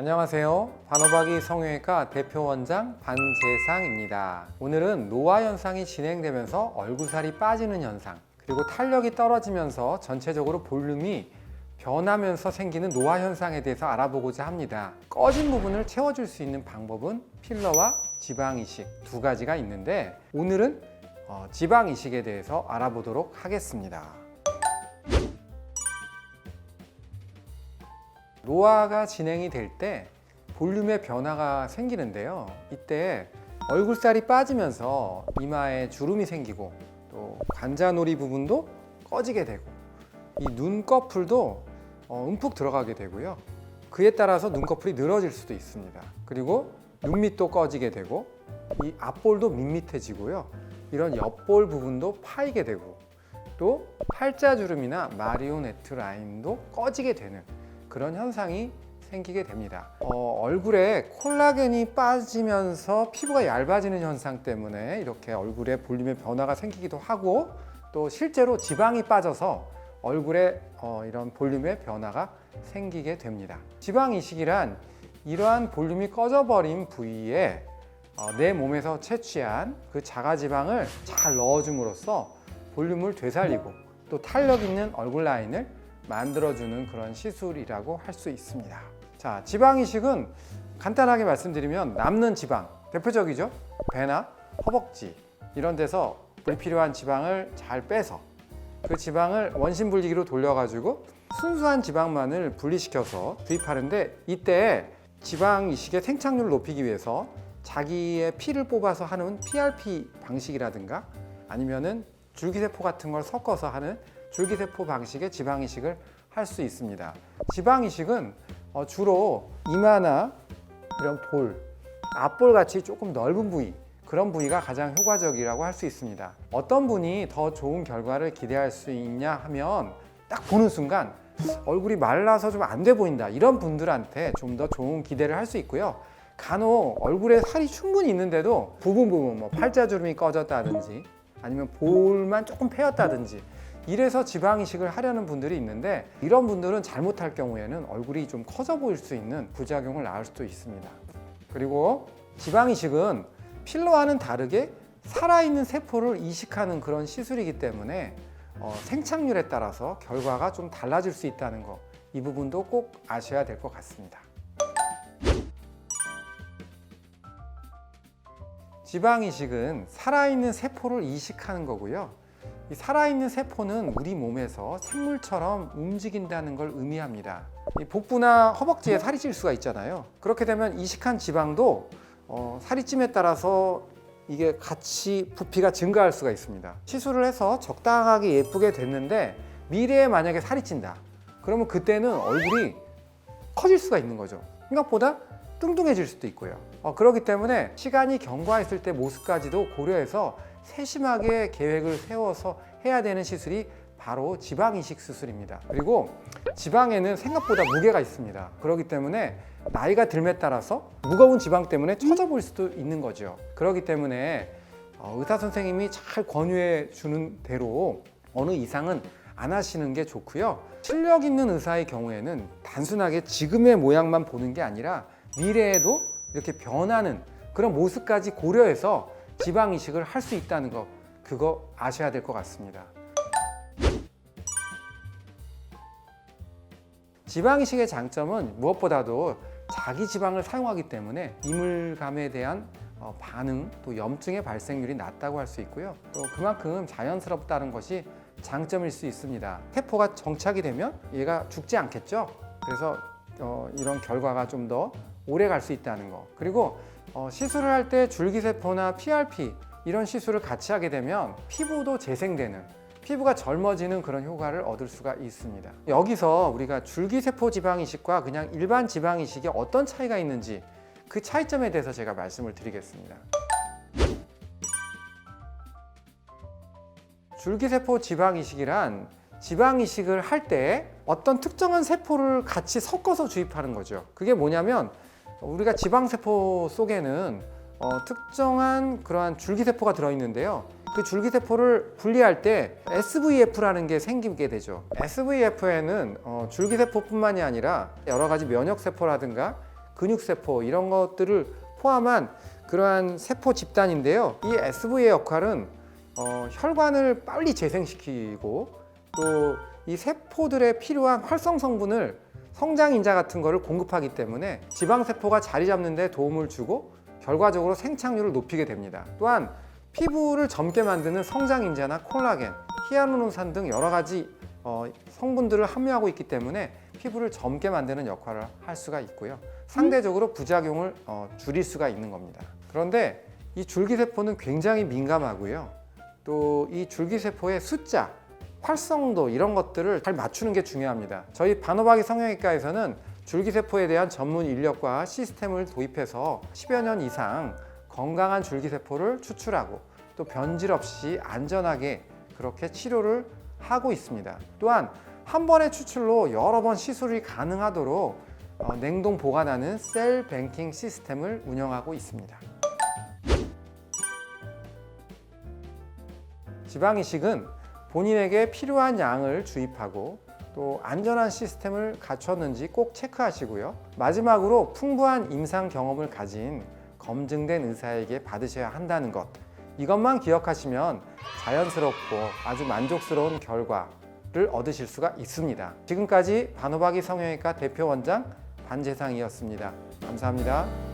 안녕하세요. 반호박이 성형외과 대표 원장 반재상입니다. 오늘은 노화 현상이 진행되면서 얼굴살이 빠지는 현상, 그리고 탄력이 떨어지면서 전체적으로 볼륨이 변하면서 생기는 노화 현상에 대해서 알아보고자 합니다. 꺼진 부분을 채워줄 수 있는 방법은 필러와 지방 이식 두 가지가 있는데 오늘은 어, 지방 이식에 대해서 알아보도록 하겠습니다. 노화가 진행이 될 때 볼륨의 변화가 생기는데요. 이때 얼굴살이 빠지면서 이마에 주름이 생기고 또 관자놀이 부분도 꺼지게 되고 이 눈꺼풀도 어, 움푹 들어가게 되고요. 그에 따라서 눈꺼풀이 늘어질 수도 있습니다. 그리고 눈밑도 꺼지게 되고 이 앞볼도 밋밋해지고요. 이런 옆볼 부분도 파이게 되고 또 팔자주름이나 마리오네트 라인도 꺼지게 되는 그런 현상이 생기게 됩니다. 어, 얼굴에 콜라겐이 빠지면서 피부가 얇아지는 현상 때문에 이렇게 얼굴에 볼륨의 변화가 생기기도 하고 또 실제로 지방이 빠져서 얼굴에 어, 이런 볼륨의 변화가 생기게 됩니다. 지방 이식이란 이러한 볼륨이 꺼져버린 부위에 어, 내 몸에서 채취한 그 자가지방을 잘 넣어줌으로써 볼륨을 되살리고 또 탄력 있는 얼굴 라인을 만들어주는 그런 시술이라고 할 수 있습니다. 자, 지방 이식은 간단하게 말씀드리면 남는 지방, 대표적이죠? 배나 허벅지 이런 데서 불필요한 지방을 잘 빼서 그 지방을 원심 분리기로 돌려가지고 순수한 지방만을 분리시켜서 투입하는데 이때 지방 이식의 생착률을 높이기 위해서 자기의 피를 뽑아서 하는 PRP 방식이라든가 아니면은 줄기세포 같은 걸 섞어서 하는 줄기세포 방식의 지방 이식을 할 수 있습니다. 지방 이식은 어, 주로 이마나 이런 볼, 앞볼 같이 조금 넓은 부위 그런 부위가 가장 효과적이라고 할 수 있습니다. 어떤 분이 더 좋은 결과를 기대할 수 있냐 하면 딱 보는 순간 얼굴이 말라서 좀 안 돼 보인다 이런 분들한테 좀 더 좋은 기대를 할 수 있고요. 간혹 얼굴에 살이 충분히 있는데도 부분 부분 뭐 팔자주름이 꺼졌다든지 아니면 볼만 조금 패였다든지 이래서 지방 이식을 하려는 분들이 있는데 이런 분들은 잘못할 경우에는 얼굴이 좀 커져 보일 수 있는 부작용을 낳을 수도 있습니다. 그리고 지방 이식은 필러와는 다르게 살아있는 세포를 이식하는 그런 시술이기 때문에 어, 생착률에 따라서 결과가 좀 달라질 수 있다는 거 이 부분도 꼭 아셔야 될 것 같습니다. 지방 이식은 살아있는 세포를 이식하는 거고요. 이 살아있는 세포는 우리 몸에서 생물처럼 움직인다는 걸 의미합니다. 이 복부나 허벅지에 살이 찔 수가 있잖아요. 그렇게 되면 이식한 지방도 어, 살이 찜에 따라서 이게 같이 부피가 증가할 수가 있습니다. 시술을 해서 적당하게 예쁘게 됐는데 미래에 만약에 살이 찐다. 그러면 그때는 얼굴이 커질 수가 있는 거죠. 생각보다 뚱뚱해질 수도 있고요. 어, 그렇기 때문에 시간이 경과했을 때 모습까지도 고려해서 세심하게 계획을 세워서 해야 되는 시술이 바로 지방 이식 수술입니다. 그리고 지방에는 생각보다 무게가 있습니다. 그렇기 때문에 나이가 들에 따라서 무거운 지방 때문에 보일 수도 있는 거죠. 그렇기 때문에 어, 의사 선생님이 잘 권유해 주는 대로 어느 이상은 안 하시는 게 좋고요. 실력 있는 의사의 경우에는 단순하게 지금의 모양만 보는 게 아니라 미래에도 이렇게 변하는 그런 모습까지 고려해서 지방 이식을 할 수 있다는 거 그거 아셔야 될 것 같습니다. 지방 이식의 장점은 무엇보다도 자기 지방을 사용하기 때문에 이물감에 대한 어, 반응 또 염증의 발생률이 낮다고 할 수 있고요. 또 그만큼 자연스럽다는 것이 장점일 수 있습니다. 세포가 정착이 되면 얘가 죽지 않겠죠. 그래서 어, 이런 결과가 좀 더 오래 갈 수 있다는 거. 그리고 어, 시술을 할 때 줄기세포나 PRP 이런 시술을 같이 하게 되면 피부도 재생되는 피부가 젊어지는 그런 효과를 얻을 수가 있습니다. 여기서 우리가 줄기세포 지방 이식과 그냥 일반 지방 이식이 어떤 차이가 있는지 그 차이점에 대해서 제가 말씀을 드리겠습니다. 줄기세포 지방 이식이란 지방 이식을 할 때 어떤 특정한 세포를 같이 섞어서 주입하는 거죠. 그게 뭐냐면 우리가 지방세포 속에는 어, 특정한 그러한 줄기세포가 들어있는데요. 그 줄기세포를 분리할 때 SVF라는 게 생기게 되죠. SVF에는 어, 줄기세포뿐만이 아니라 여러 가지 면역세포라든가 근육세포 이런 것들을 포함한 그러한 세포 집단인데요. 이 SV의 역할은 어, 혈관을 빨리 재생시키고 또 이 세포들에 필요한 활성 성분을 성장인자 같은 거를 공급하기 때문에 지방세포가 자리 잡는 데 도움을 주고 결과적으로 생착률을 높이게 됩니다. 또한 피부를 젊게 만드는 성장인자나 콜라겐, 히알루론산 등 여러 가지 어, 성분들을 함유하고 있기 때문에 피부를 젊게 만드는 역할을 할 수가 있고요. 상대적으로 부작용을 어, 줄일 수가 있는 겁니다. 그런데 이 줄기세포는 굉장히 민감하고요. 또 이 줄기세포의 숫자, 활성도 이런 것들을 잘 맞추는 게 중요합니다. 저희 반호박이 성형외과에서는 줄기세포에 대한 전문 인력과 시스템을 도입해서 10여 년 이상 건강한 줄기세포를 추출하고 또 변질 없이 안전하게 그렇게 치료를 하고 있습니다. 또한 한 번의 추출로 여러 번 시술이 가능하도록 어, 냉동 보관하는 셀 뱅킹 시스템을 운영하고 있습니다. 지방 이식은 본인에게 필요한 양을 주입하고 또 안전한 시스템을 갖췄는지 꼭 체크하시고요. 마지막으로 풍부한 임상 경험을 가진 검증된 의사에게 받으셔야 한다는 것. 이것만 기억하시면 자연스럽고 아주 만족스러운 결과를 얻으실 수가 있습니다. 지금까지 반호박이 성형외과 대표 원장 반재상이었습니다. 감사합니다.